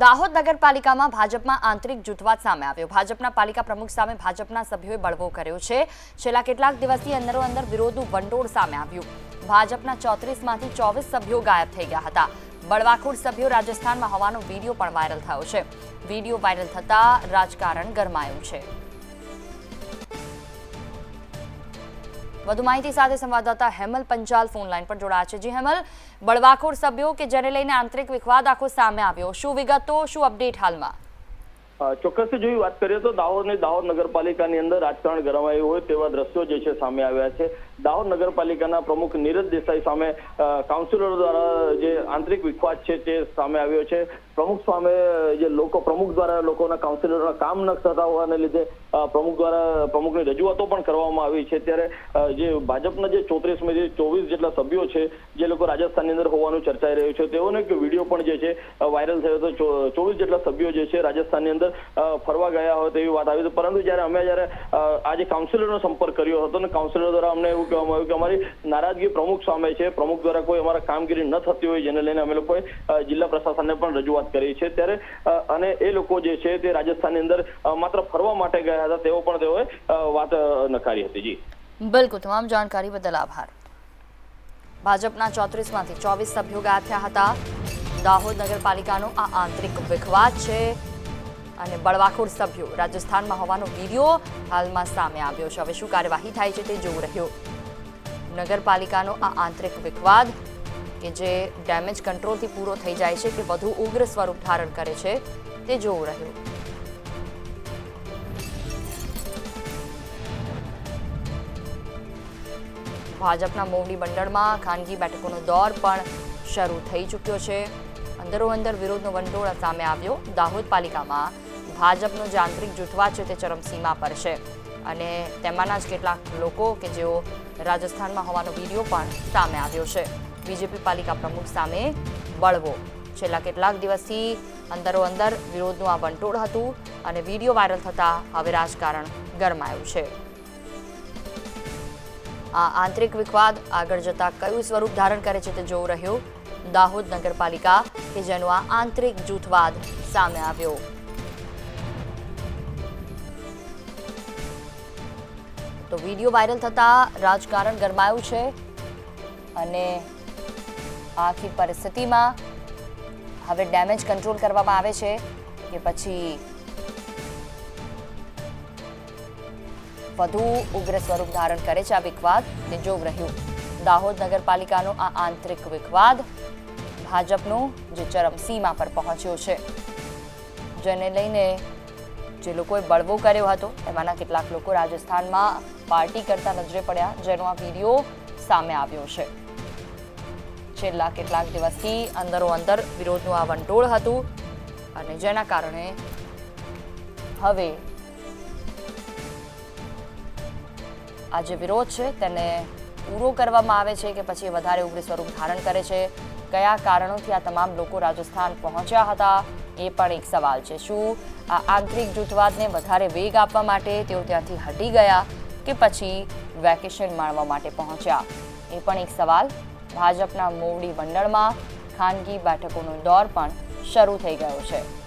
દાહોદ નગરપાલિકામાં ભાજપમાં આંતરિક જૂથવાદ સામે આવ્યો. ભાજપના પાલિકા પ્રમુખ સામે ભાજપના સભ્યોએ બળવો કર્યો છે. છેલ્લા કેટલાક દિવસથી અંદરો અંદર વિરોધનું ભંડોળ સામે આવ્યું. ભાજપના ચોત્રીસમાંથી ચોવીસ સભ્યો ગાયબ થઈ ગયા હતા. બળવાખોર સભ્યો રાજસ્થાનમાં હોવાનો વીડિયો પણ વાયરલ થયો છે. વીડિયો વાયરલ થતાં રાજકારણ ગરમાયું છે. વધુ માહિતી સાથે સંવાદદાતા હેમલ પંચાલ ફોન લાઈન પર જોડાયા છે. જી હેમલ, બળવાખોર સભ્યો કે જેને લઈને આંતરિક વિખવાદ આખો સામે આવ્યો, શું વિગતો, શું અપડેટ હાલમાં? અ, ચોક્કસથી જો વાત કરીએ તો દાહોદ અને દાહોદ નગરપાલિકાની અંદર રાજકારણ ગરમાયું હોય તેવા દ્રશ્યો જે છે સામે આવ્યા છે. દાહોદ નગરપાલિકાના પ્રમુખ નીરજ દેસાઈ સામે કાઉન્સિલરો દ્વારા જે આંતરિક વિખવાદ છે તે સામે આવ્યો છે. પ્રમુખ સામે જે લોકો પ્રમુખ દ્વારા લોકોના કાઉન્સિલરોના કામ ન થતા હોવાને લીધે પ્રમુખ દ્વારા પ્રમુખની રજૂઆતો પણ કરવામાં આવી છે. ત્યારે જે ભાજપના જે ચોત્રીસમાંથી ચોવીસ જેટલા સભ્યો છે જે લોકો રાજસ્થાનની અંદર હોવાનું ચર્ચાઈ રહ્યું છે. તેઓનો એક વીડિયો પણ જે છે વાયરલ થયો હતો. ચોવીસ જેટલા સભ્યો જે છે રાજસ્થાનની અંદર ફરવા ગયા હોય તેવી વાત આવી હતી. પરંતુ જ્યારે અમે જ્યારે આજે કાઉન્સિલરનો સંપર્ક કર્યો હતો અને કાઉન્સિલર દ્વારા અમને એવું કહેવામાં આવ્યું કે અમારી નારાજગી પ્રમુખ સામે છે. પ્રમુખ દ્વારા કોઈ અમારા કામગીરી ન થતી હોય જેને લઈને અમે લોકોએ જિલ્લા પ્રશાસનને પણ રજૂઆત કરી છે. ત્યારે અને એ લોકો જે છે તે રાજસ્થાનની અંદર માત્ર ફરવા માટે ગયા હતા તેઓ પણ તેઓએ વાત નકારી હતી. જી. બિલકુલ, તમામ જાણકારી બદલ આભાર. ભાજપના ચોત્રીસમાંથી ચોવીસ સભ્યો ગાયબ થયા હતા. દાહોદ નગરપાલિકાનો આ આંતરિક વિખવાદ છે. અને બળવાખોર સભ્યો રાજસ્થાનમાં હોવાનો વીડિયો હાલમાં સામે આવ્યો છે. હવે શું કાર્યવાહી થાય છે તે જોવું રહ્યો. નગરપાલિકાનો આ આંતરિક વિવાદ કે જે ડેમેજ કંટ્રોલથી પૂરો થઈ જાય છે કે વધુ ઉગ્ર સ્વરૂપ ધારણ કરે છે તે જોવું રહ્યું. ભાજપના મોવડી મંડળમાં ખાનગી બેઠકોનો દોર પણ શરૂ થઈ ચૂક્યો છે. અંદરો અંદર વિરોધનો વંટોળ સામે આવ્યો. દાહોદ પાલિકામાં ભાજપનો જે આંતરિક જૂથવાદ છે તે ચરમસીમા પર છે. અને તેમાંના જ કેટલાક લોકો કે જેઓ રાજસ્થાનમાં હોવાનો વીડિયો પણ સામે આવ્યો છે. બીજેપી પાલિકા પ્રમુખ સામે બળવો. છેલ્લા કેટલાક દિવસથી અંદરો અંદર વિરોધનું આ વંટોળ હતું અને વીડિયો વાયરલ થતાં હવે રાજકારણ ગરમાયું છે. આ આંતરિક વિખવાદ આગળ જતા કયું સ્વરૂપ ધારણ કરે છે તે જોવું રહ્યું. દાહોદ નગરપાલિકા કે જેનો આ આંતરિક જૂથવાદ સામે આવ્યો. તો વીડિયો વાયરલ થતા રાજકારણ ગરમાયું છે અને આખી પરિસ્થિતિમાં હવે ડેમેજ કંટ્રોલ કરવામાં આવે છે કે પછી વધુ ઉગ્ર સ્વરૂપ ધારણ કરે છે આ વિખવાદ તે જોગ રહ્યું. દાહોદ નગરપાલિકાનો આ આંતરિક વિખવાદ ભાજપનું જે ચરમસીમા પર પહોંચ્યો છે. જેને લઈને જે લોકોએ બળવો કર્યો હતો, એમાંના કેટલાક લોકો રાજસ્થાનમાં પાર્ટી કરતા નજરે પડ્યા, જેનો આ વીડિયો સામે આવ્યો છે. છેલ્લા કેટલાક દિવસથી અંદરો અંદર વિરોધનું આ વંટોળ હતું અને જેના કારણે હવે આ જે વિરોધ છે, તેને પૂરો કરવામાં આવે છે કે પછી વધારે ઉગ્ર સ્વરૂપ ધારણ કરે છે? કયા કારણોથી આ તમામ લોકો રાજસ્થાન પહોંચ્યા હતા? એ પણ એક સવાલ છે. શું આ આંતરિક જૂથવાદને વધારે વેગ આપવા માટે તેઓ ત્યાંથી હટી ગયા કે પછી વેકેશન માણવા માટે પહોંચ્યા? એ પણ એક સવાલ. ભાજપના મોવડી મંડળમાં ખાનગી બેઠકોનો દોર પણ શરૂ થઈ ગયો છે.